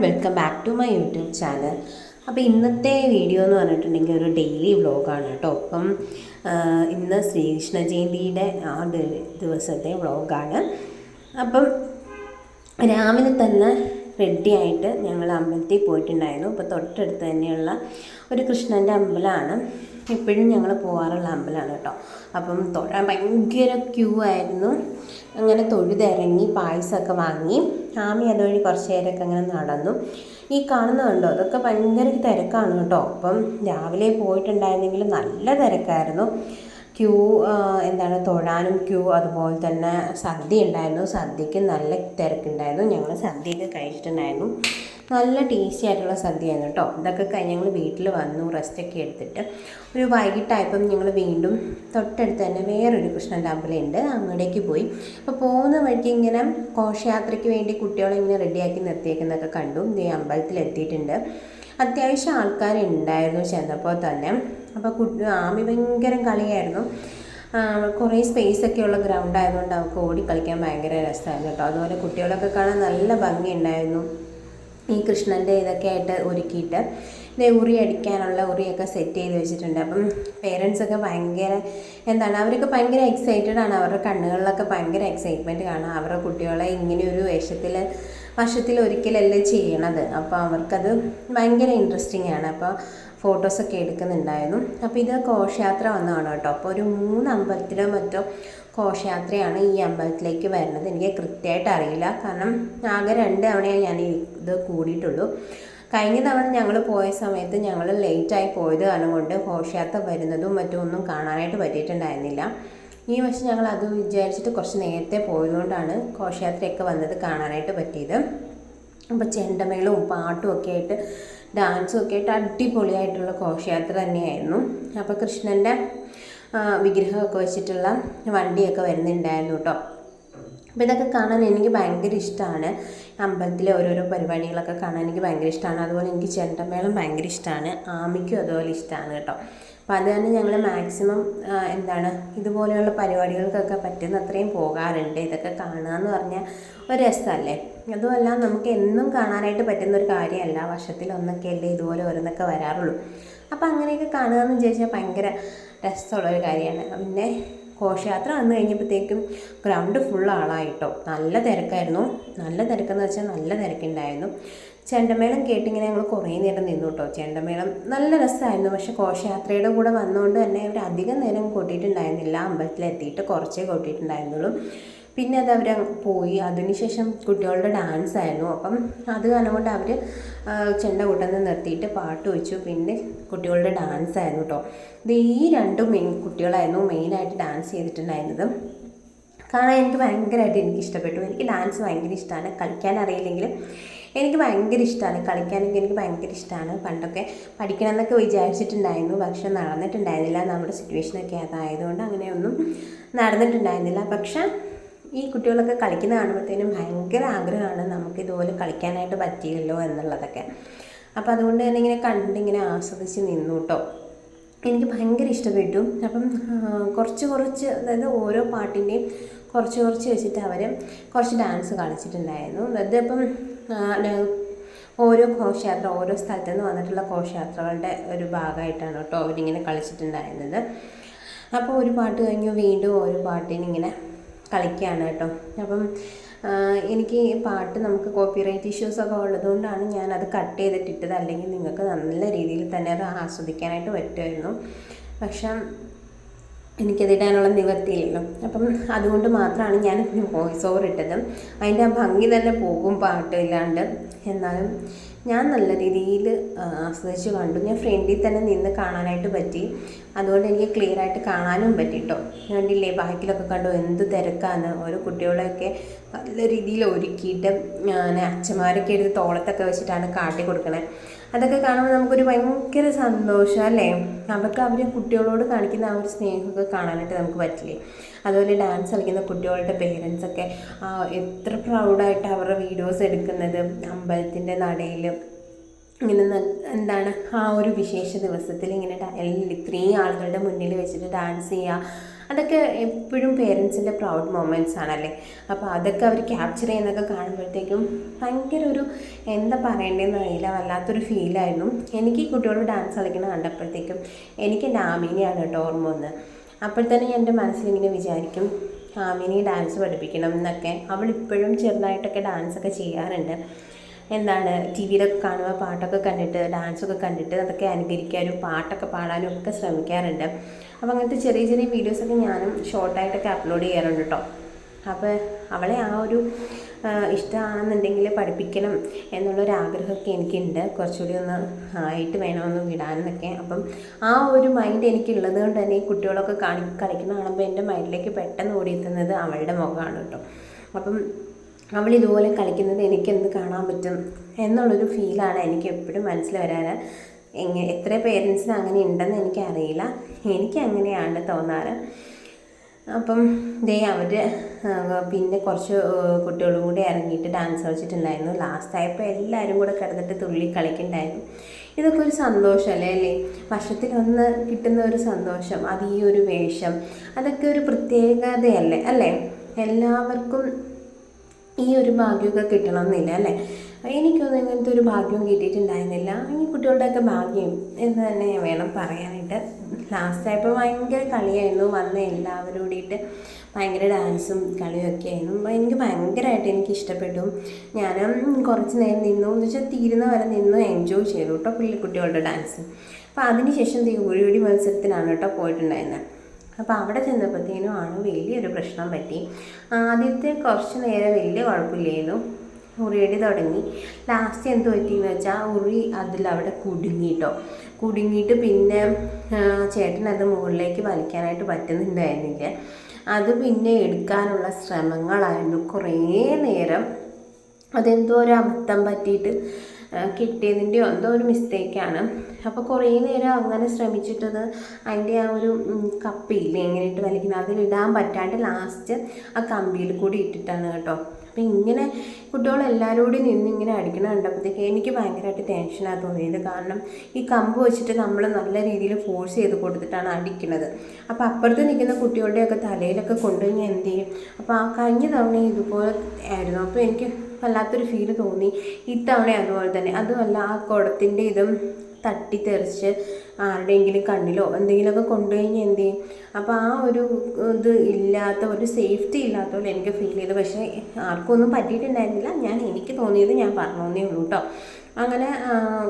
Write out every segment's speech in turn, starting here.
Welcome back to my YouTube channel അപ്പോൾ ഇന്നത്തെ video എന്ന് പറഞ്ഞിട്ടുണ്ടെങ്കിൽ ഒരു ഡെയിലി വ്ളോഗാണ് കേട്ടോ. അപ്പം ഇന്ന് ശ്രീകൃഷ്ണ ജയന്തിയുടെ ആ ദിവസത്തെ വ്ളോഗാണ് അപ്പം രാവിലെ തന്നെ റെഡി ആയിട്ട് ഞങ്ങൾ അമ്പലത്തിൽ പോയിട്ടുണ്ടായിരുന്നു. അപ്പോൾ തൊട്ടടുത്ത് തന്നെയുള്ള ഒരു കൃഷ്ണന്റെ അമ്പലമാണ്. എപ്പോഴും ഞങ്ങൾ പോകാറുള്ള അമ്പലമാണ് കേട്ടോ. അപ്പം തൊഴാൻ ഭയങ്കര ക്യൂ ആയിരുന്നു. അങ്ങനെ തൊഴുതിറങ്ങി പായസമൊക്കെ വാങ്ങി. ആമി അതുവഴി കുറച്ച് നേരമൊക്കെ അങ്ങനെ നടന്നു. ഈ കാണുന്ന കണ്ടോ? അതൊക്കെ ഭയങ്കര തിരക്കാണ് കേട്ടോ. അപ്പം രാവിലെ പോയിട്ടുണ്ടായിരുന്നെങ്കിൽ നല്ല തിരക്കായിരുന്നു. ക്യൂ എന്താണ് തൊഴാനും ക്യൂ അതുപോലെ തന്നെ സദ്യ ഉണ്ടായിരുന്നു. സദ്യക്ക് നല്ല തിരക്കുണ്ടായിരുന്നു. ഞങ്ങൾ സദ്യയൊക്കെ കഴിച്ചിട്ടുണ്ടായിരുന്നു. നല്ല ടേസ്റ്റി ആയിട്ടുള്ള സദ്യയായിരുന്നു കേട്ടോ. ഇതൊക്കെ കഴിഞ്ഞ് ഞങ്ങൾ വീട്ടിൽ വന്നു റെസ്റ്റൊക്കെ എടുത്തിട്ട് ഒരു വൈകിട്ടായപ്പം ഞങ്ങൾ വീണ്ടും തൊട്ടടുത്ത് തന്നെ വേറൊരു കൃഷ്ണൻ അമ്പലമുണ്ട് അങ്ങോട്ടേക്ക് പോയി. അപ്പോൾ പോകുന്ന വഴിക്ക് ഇങ്ങനെ ഘോഷയാത്രയ്ക്ക് വേണ്ടി കുട്ടികളെ ഇങ്ങനെ റെഡിയാക്കി നിർത്തിയേക്കുന്നതൊക്കെ കണ്ടു. ഈ അമ്പലത്തിൽ എത്തിയിട്ടുണ്ട് അത്യാവശ്യം ആൾക്കാരുണ്ടായിരുന്നു ചെന്നപ്പോൾ തന്നെ. അപ്പോൾ കുട്ടി ആമി ഭയങ്കര കളിയായിരുന്നു. കുറേ സ്പേസ് ഒക്കെ ഉള്ള ഗ്രൗണ്ട് ആയതുകൊണ്ട് അവർക്ക് ഓടി കളിക്കാൻ ഭയങ്കര രസമായിരുന്നു കേട്ടോ. അതുപോലെ കുട്ടികളൊക്കെ കാണാൻ നല്ല ഭംഗിയുണ്ടായിരുന്നു. ഈ കൃഷ്ണന്റെ ഇതൊക്കെ ആയിട്ട് ഒരുക്കിയിട്ട്. ഉറി അടിക്കാനുള്ള ഉറിയൊക്കെ സെറ്റ് ചെയ്ത് വെച്ചിട്ടുണ്ട്. അപ്പം പേരൻസൊക്കെ ഭയങ്കര എന്താണ് അവരൊക്കെ ഭയങ്കര എക്സൈറ്റഡ് ആണ്. അവരുടെ കണ്ണുകളിലൊക്കെ ഭയങ്കര എക്സൈറ്റ്മെന്റ് കാണാം. അവരുടെ കുട്ടികളെ ഇങ്ങനെ ഒരു വേഷത്തിൽ വർഷത്തിൽ ഒരിക്കലല്ലേ ചെയ്യണത്? അപ്പോൾ അവർക്കത് ഭയങ്കര ഇൻട്രസ്റ്റിംഗ് ആണ്. അപ്പോൾ ഫോട്ടോസൊക്കെ എടുക്കുന്നുണ്ടായിരുന്നു. അപ്പോൾ ഇത് ഘോഷയാത്ര വന്നതാണ് കേട്ടോ. അപ്പോൾ ഒരു മൂന്ന് അമ്പലത്തിലോ മറ്റോ ഘോഷയാത്രയാണ് ഈ അമ്പലത്തിലേക്ക് വരുന്നത്. എനിക്ക് കൃത്യമായിട്ട് അറിയില്ല. കാരണം ആകെ രണ്ട് തവണയേ ഞാൻ ഇത് കൂടിയിട്ടുള്ളൂ. കഴിഞ്ഞ തവണ ഞങ്ങൾ പോയ സമയത്ത് ഞങ്ങൾ ലേറ്റായി പോയത് കാരണം കൊണ്ട് ഘോഷയാത്ര വരുന്നതും മറ്റും ഒന്നും കാണാനായിട്ട് പറ്റിയിട്ടുണ്ടായിരുന്നില്ല. ഈ വർഷം ഞങ്ങൾ അത് വിചാരിച്ചിട്ട് കുറച്ച് നേരത്തെ പോയതുകൊണ്ടാണ് ഘോഷയാത്രയൊക്കെ വന്നത് കാണാനായിട്ട് പറ്റിയത്. അപ്പോൾ ചെണ്ടമേളവും പാട്ടും ഒക്കെ ആയിട്ട് ഡാൻസും ഒക്കെ ആയിട്ട് അടിപൊളിയായിട്ടുള്ള ഘോഷയാത്ര തന്നെയായിരുന്നു. അപ്പോൾ കൃഷ്ണന്റെ വിഗ്രഹമൊക്കെ വെച്ചിട്ടുള്ള വണ്ടിയൊക്കെ വരുന്നുണ്ടായിരുന്നു കേട്ടോ അപ്പോൾ ഇതൊക്കെ കാണാൻ എനിക്ക് ഭയങ്കര ഇഷ്ടമാണ് അമ്പലത്തിലെ ഓരോരോ പരിപാടികളൊക്കെ കാണാൻ എനിക്ക് ഭയങ്കര ഇഷ്ടമാണ് അതുപോലെ എനിക്ക് ചെണ്ടമേളം ഭയങ്കര ഇഷ്ടമാണ് ആമിക്കും അതുപോലെ ഇഷ്ടമാണ് കേട്ടോ. അപ്പോൾ അത് തന്നെ ഞങ്ങൾ മാക്സിമം എന്താണ് ഇതുപോലെയുള്ള പരിപാടികൾക്കൊക്കെ പറ്റുന്ന അത്രയും പോകാറുണ്ട്. ഇതൊക്കെ കാണുക എന്ന് പറഞ്ഞാൽ ഒരു രസമല്ലേ? അതുമല്ല നമുക്ക് എന്നും കാണാനായിട്ട് പറ്റുന്ന ഒരു കാര്യമല്ല. വർഷത്തിൽ ഒന്നൊക്കെയല്ലേ ഇതുപോലെ ഓരോന്നൊക്കെ വരാറുള്ളൂ. അപ്പോൾ അങ്ങനെയൊക്കെ കാണുക എന്ന് വിചാരിച്ചാൽ ഭയങ്കര രസമുള്ളൊരു കാര്യമാണ്. പിന്നെ ഘോഷയാത്ര വന്നു കഴിഞ്ഞപ്പോഴത്തേക്കും ഗ്രൗണ്ട് ഫുൾ ആളായിട്ടോ. നല്ല തിരക്കായിരുന്നു. നല്ല തിരക്കെന്ന് വെച്ചാൽ നല്ല തിരക്കുണ്ടായിരുന്നു. ചെണ്ടമേളം കേട്ടിങ്ങനെ ഞങ്ങൾ കുറേ നേരം നിന്നു കേട്ടോ. ചെണ്ടമേളം നല്ല രസമായിരുന്നു. പക്ഷേ ഘോഷയാത്രയുടെ കൂടെ വന്നുകൊണ്ട് തന്നെ അവർ അധികം നേരം കൂട്ടിയിട്ടുണ്ടായിരുന്നില്ല. അമ്പലത്തിലെത്തിയിട്ട് കുറച്ചേ കൂട്ടിയിട്ടുണ്ടായിരുന്നുള്ളൂ. പിന്നെ അത് അവർ പോയി. അതിനുശേഷം കുട്ടികളുടെ ഡാൻസ് ആയിരുന്നു. അപ്പം അത് കാരണം അവർ ചെണ്ട കൂട്ടുന്ന നിർത്തിയിട്ട് പാട്ട് വെച്ചു. പിന്നെ കുട്ടികളുടെ ഡാൻസ് ആയിരുന്നു കേട്ടോ ഇത് ഈ രണ്ടും മെയിൻ കുട്ടികളായിരുന്നു മെയിനായിട്ട് ഡാൻസ് ചെയ്തിട്ടുണ്ടായിരുന്നത്. കാരണം എനിക്ക് ഭയങ്കരമായിട്ട് എനിക്ക് ഇഷ്ടപ്പെട്ടു. എനിക്ക് ഡാൻസ് ഭയങ്കര ഇഷ്ടമാണ് കളിക്കാൻ അറിയില്ലെങ്കിലും എനിക്ക് ഭയങ്കര ഇഷ്ടമാണ് കളിക്കാനൊക്കെ എനിക്ക് ഭയങ്കര ഇഷ്ടമാണ് പണ്ടൊക്കെ പഠിക്കണം എന്നൊക്കെ വിചാരിച്ചിട്ടുണ്ടായിരുന്നു. പക്ഷെ നടന്നിട്ടുണ്ടായിരുന്നില്ല. നമ്മുടെ സിറ്റുവേഷനൊക്കെ അതായതുകൊണ്ട് അങ്ങനെയൊന്നും നടന്നിട്ടുണ്ടായിരുന്നില്ല. പക്ഷെ ഈ കുട്ടികളൊക്കെ കളിക്കുന്ന കാണുമ്പോഴത്തേനും ഭയങ്കര ആഗ്രഹമാണ് നമുക്ക് ഇതുപോലെ കളിക്കാനായിട്ട് പറ്റിയല്ലോ എന്നുള്ളതൊക്കെ. അപ്പോൾ അതുകൊണ്ട് തന്നെ ഇങ്ങനെ കണ്ടിങ്ങനെ ആസ്വദിച്ച് നിന്നു കേട്ടോ എനിക്ക് ഭയങ്കര ഇഷ്ടപ്പെട്ടു. അപ്പം കുറച്ച് കുറച്ച് അതായത് ഓരോ പാട്ടിന്റെയും കുറച്ച് കുറച്ച് വെച്ചിട്ട് അവർ കുറച്ച് ഡാൻസ് കളിച്ചിട്ടുണ്ടായിരുന്നു. ന- ഓരോ ഘോഷയാത്ര ഓരോ സ്ഥലത്തു നിന്ന് വന്നിട്ടുള്ള ഘോഷയാത്രകളുടെ ഒരു ഭാഗമായിട്ടാണ് കേട്ടോ അവരിങ്ങനെ കളിച്ചിട്ടുണ്ടായിരുന്നത്. അപ്പോൾ ഒരു പാട്ട് കഴിഞ്ഞു വീണ്ടും ഒരു പാട്ടിന് ഇങ്ങനെ കളിക്കുകയാണ് കേട്ടോ. അപ്പം എനിക്ക് പാട്ട് നമുക്ക് കോപ്പിറൈറ്റ് ഇഷ്യൂസ് ഒക്കെ ഉള്ളതുകൊണ്ടാണ് ഞാൻ അത് കട്ട് ചെയ്തിട്ടിട്ടത്. അല്ലെങ്കിൽ നിങ്ങൾക്ക് നല്ല രീതിയിൽ തന്നെ അത് ആസ്വദിക്കാനായിട്ട് പറ്റുമായിരുന്നു. പക്ഷേ എനിക്കതിടാനുള്ള നിവർത്തിയില്ലല്ലോ അപ്പം അതുകൊണ്ട് മാത്രമാണ് ഞാൻ വോയിസ് ഓവർ ഇട്ടത്. അതിന്റെ ആ ഭംഗി തന്നെ പോകും പാട്ടില്ലാണ്ട്. എന്നാലും ഞാൻ നല്ല രീതിയിൽ ആസ്വദിച്ച് കണ്ടു. ഞാൻ ഫ്രണ്ടിൽ തന്നെ നിന്ന് കാണാനായിട്ട് പറ്റി. അതുകൊണ്ട് എനിക്ക് ക്ലിയർ ആയിട്ട് കാണാനും പറ്റി കേട്ടോ കണ്ടില്ലേ ബാക്കിലൊക്കെ കണ്ടു എന്ത് തിരക്കാണ്. ഓരോ കുട്ടികളെയൊക്കെ നല്ല രീതിയിൽ ഒരുക്കിയിട്ട് ഞാൻ അച്ഛന്മാരൊക്കെ എടുത്ത് തോളത്തൊക്കെ വെച്ചിട്ടാണ് കാട്ടി കൊടുക്കണേ. അതൊക്കെ കാണുമ്പോൾ നമുക്കൊരു ഭയങ്കര സന്തോഷം അല്ലേ? അവർക്ക് അവർ കുട്ടികളോട് കാണിക്കുന്ന ആ ഒരു സ്നേഹമൊക്കെ കാണാനായിട്ട് നമുക്ക് പറ്റില്ലേ? അതുപോലെ ഡാൻസ് കളിക്കുന്ന കുട്ടികളുടെ പേരൻസൊക്കെ എത്ര പ്രൗഡായിട്ട് അവരുടെ വീഡിയോസ് എടുക്കുന്നത് അമ്പലത്തിന്റെ നടയിൽ ഇങ്ങനെ എന്താണ് ആ ഒരു വിശേഷ ദിവസത്തിൽ ഇങ്ങനെ ഇത്രയും ആളുകളുടെ മുന്നിൽ വെച്ചിട്ട് ഡാൻസ് ചെയ്യുക അതൊക്കെ എപ്പോഴും പേരൻസിന്റെ പ്രൗഡ് മൊമെന്റ്സ് ആണല്ലേ? അപ്പോൾ അതൊക്കെ അവർ ക്യാപ്ചർ ചെയ്യുന്നതൊക്കെ കാണുമ്പോഴത്തേക്കും ഭയങ്കര ഒരു എന്താ പറയേണ്ടതെന്ന് അറിയില്ല. വല്ലാത്തൊരു ഫീലായിരുന്നു എനിക്ക് ഈ കുട്ടികളോട് ഡാൻസ് കളിക്കുന്ന കണ്ടപ്പോഴത്തേക്കും എനിക്ക് എന്റെ ആമീനെയാണ് കേട്ടോ ഓർമ്മ വന്ന്. അപ്പോൾ തന്നെ എന്റെ മനസ്സിലിങ്ങനെ വിചാരിക്കും ആമിനി ഡാൻസ് പഠിപ്പിക്കണം എന്നൊക്കെ. അവൾ ഇപ്പോഴും ചെറുതായിട്ടൊക്കെ ഡാൻസൊക്കെ ചെയ്യാറുണ്ട്. എന്താണ് ടി വിയിലൊക്കെ കാണുമ്പോൾ പാട്ടൊക്കെ കണ്ടിട്ട് ഡാൻസൊക്കെ കണ്ടിട്ട് അതൊക്കെ അനുകരിക്കാനും പാട്ടൊക്കെ പാടാനും ഒക്കെ ശ്രമിക്കാറുണ്ട്. അപ്പോൾ അങ്ങനത്തെ ചെറിയ ചെറിയ വീഡിയോസൊക്കെ ഞാനും ഷോർട്ടായിട്ടൊക്കെ അപ്ലോഡ് ചെയ്യാറുണ്ട് കേട്ടോ അപ്പോൾ അവളെ ആ ഒരു ഇഷ്ടമാണെന്നുണ്ടെങ്കിൽ പഠിപ്പിക്കണം എന്നുള്ളൊരു ആഗ്രഹമൊക്കെ എനിക്കുണ്ട്. കുറച്ചുകൂടി ഒന്ന് ആയിട്ട് വേണമെന്ന് വിടാനെന്നൊക്കെ അപ്പം ആ ഒരു മൈൻഡ് എനിക്കുള്ളത് കൊണ്ട് തന്നെ ഈ കുട്ടികളൊക്കെ കാണി കളിക്കുന്ന കാണുമ്പോൾ എന്റെ മൈൻഡിലേക്ക് പെട്ടെന്ന് ഓടിയെത്തുന്നത് അവളുടെ മുഖമാണ് കേട്ടോ അപ്പം അവൾ ഇതുപോലെ കളിക്കുന്നത് എനിക്കെന്ത് കാണാൻ പറ്റും എന്നുള്ളൊരു ഫീലാണ് എനിക്ക് എപ്പോഴും മനസ്സിൽ വരാൻ എങ്ങനെ എത്ര പേരൻസിന് അങ്ങനെ ഉണ്ടെന്ന് എനിക്കറിയില്ല. എനിക്ക് അങ്ങനെയാണ് തോന്നാറ്. അപ്പം ദേ അവർ പിന്നെ കുറച്ച് കുട്ടികളും കൂടി ഇറങ്ങിയിട്ട് ഡാൻസ് കളിച്ചിട്ടുണ്ടായിരുന്നു. ലാസ്റ്റ് ആയപ്പോൾ എല്ലാവരും കൂടെ കിടന്നിട്ട് തുള്ളി കളിക്കുന്നുണ്ടായിരുന്നു. ഇതൊക്കെ ഒരു സന്തോഷമല്ലേ? അല്ലേ? വർഷത്തിലൊന്ന് കിട്ടുന്ന ഒരു സന്തോഷം അത് ഈ ഒരു വേഷം അതൊക്കെ ഒരു പ്രത്യേകതയല്ലേ? അല്ലേ? എല്ലാവർക്കും ഈ ഒരു ഭാഗ്യമൊക്കെ കിട്ടണമെന്നില്ല അല്ലേ? എനിക്കൊന്നും ഇങ്ങനത്തെ ഒരു ഭാഗ്യവും കിട്ടിയിട്ടുണ്ടായിരുന്നില്ല. ഈ കുട്ടികളുടെയൊക്കെ ഭാഗ്യം എന്ന് തന്നെ വേണം പറയാനായിട്ട്. ലാസ്റ്റ് ആയപ്പോൾ ഭയങ്കര കളിയായിരുന്നു. വന്ന എല്ലാവരും കൂടിയിട്ട് ഭയങ്കര ഡാൻസും കളിയും ഒക്കെ ആയിരുന്നു എനിക്ക് ഭയങ്കരമായിട്ട് എനിക്ക് ഇഷ്ടപ്പെട്ടു ഞാൻ കുറച്ച് നേരം നിന്നു. എന്ന് വെച്ചാൽ തീരുന്ന വരെ നിന്നു എൻജോയ് ചെയ്തു കേട്ടോ കുട്ടികളുടെ ഡാൻസ് അപ്പോൾ അതിനുശേഷം ഒഴിവടി മത്സരത്തിനാണ് കേട്ടോ പോയിട്ടുണ്ടായിരുന്നത് അപ്പോൾ അവിടെ ചെന്നപ്പോഴത്തേനും ആണ് വലിയൊരു പ്രശ്നം പറ്റി. ആദ്യത്തെ കുറച്ച് നേരം വലിയ കുഴപ്പമില്ലായിരുന്നു. ഉറിയടി തുടങ്ങി. ലാസ്റ്റ് എന്ത് പറ്റിയെന്ന് വെച്ചാൽ ഉറി അതിലവിടെ കുടുങ്ങിയിട്ടോ കുടുങ്ങിയിട്ട് പിന്നെ ചേട്ടൻ അത് മുകളിലേക്ക് വലിക്കാനായിട്ട് പറ്റുന്നുണ്ടായിരുന്നില്ല. അത് പിന്നെ എടുക്കാനുള്ള ശ്രമങ്ങളായിരുന്നു. കുറേ നേരം അതെന്തോ ഒരു അബദ്ധം പറ്റിയിട്ട് കിട്ടിയതിന്റെയോ എന്തോ ഒരു മിസ്റ്റേക്കാണ് അപ്പോൾ കുറേ നേരം അങ്ങനെ ശ്രമിച്ചിട്ടത് അതിന്റെ ആ ഒരു കപ്പിയില്ലേ എങ്ങനെയിട്ട് വലിക്കുന്നത്. അതിലിടാൻ പറ്റാണ്ട് ലാസ്റ്റ് ആ കമ്പിയിൽ കൂടി ഇട്ടിട്ടാണ് കേട്ടോ. അപ്പം ഇങ്ങനെ കുട്ടികളെല്ലാവരും കൂടി നിന്ന് ഇങ്ങനെ അടിക്കണം കണ്ടപ്പോഴത്തേക്ക് എനിക്ക് ഭയങ്കരമായിട്ട് ടെൻഷനാണ് തോന്നിയത്. കാരണം ഈ കമ്പ് വെച്ചിട്ട് നമ്മൾ നല്ല രീതിയിൽ ഫോഴ്സ് ചെയ്ത് കൊടുത്തിട്ടാണ് അടിക്കണത്. അപ്പോൾ അപ്പുറത്ത് നിൽക്കുന്ന കുട്ടികളുടെയൊക്കെ തലയിലൊക്കെ കൊണ്ടുപോയി എന്ത് ചെയ്യും? അപ്പോൾ ആ കഴിഞ്ഞ തവണ ഇതുപോലെ ആയിരുന്നു. അപ്പോൾ എനിക്ക് വല്ലാത്തൊരു ഫീൽ തോന്നി. ഇത്തവണ അതുപോലെ തന്നെ. അതുമല്ല ആ കുടത്തിന്റെ ഇതും തട്ടിത്തെറിച്ച് ആരുടെയെങ്കിലും കണ്ണിലോ എന്തെങ്കിലുമൊക്കെ കൊണ്ടുകഴിഞ്ഞാൽ എന്ത് ചെയ്യും? അപ്പോൾ ആ ഒരു ഇത് ഇല്ലാത്ത ഒരു സേഫ്റ്റി ഇല്ലാത്ത പോലെ എനിക്ക് ഫീൽ ചെയ്തു. പക്ഷേ ആർക്കും ഒന്നും പറ്റിയിട്ടുണ്ടായിരുന്നില്ല. ഞാൻ എനിക്ക് തോന്നിയത് ഞാൻ പറഞ്ഞോന്നേ ഉള്ളൂ കേട്ടോ അങ്ങനെ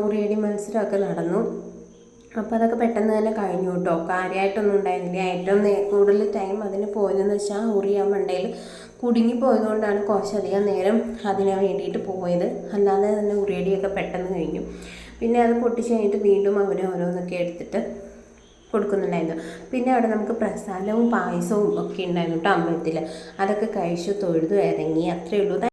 ഉറിയടി മത്സരമൊക്കെ നടന്നു. അപ്പോൾ അതൊക്കെ പെട്ടെന്ന് തന്നെ കഴിഞ്ഞു കേട്ടോ കാര്യമായിട്ടൊന്നും ഉണ്ടായിരുന്നില്ല. ഏറ്റവും കൂടുതൽ ടൈം അതിന് പോയതെന്ന് വെച്ചാൽ ഉറിയാൻ മണ്ടയിൽ കുടുങ്ങിപ്പോയതുകൊണ്ടാണ് കുറച്ചധികം നേരം അതിന് വേണ്ടിയിട്ട് പോയത്. അല്ലാതെ തന്നെ ഉറിയടിയൊക്കെ പെട്ടെന്ന് കഴിഞ്ഞു. പിന്നെ അത് പൊട്ടിച്ച് കഴിഞ്ഞിട്ട് വീണ്ടും അവർ ഓരോന്നൊക്കെ എടുത്തിട്ട് കൊടുക്കുന്നുണ്ടായിരുന്നു. പിന്നെ അവിടെ നമുക്ക് പ്രസാദവും പായസവും ഒക്കെ ഉണ്ടായിരുന്നു കേട്ടോ അമ്പലത്തിൽ അതൊക്കെ കഴിച്ചു തൊഴുതു ഇറങ്ങി അത്രയേ ഉള്ളൂ.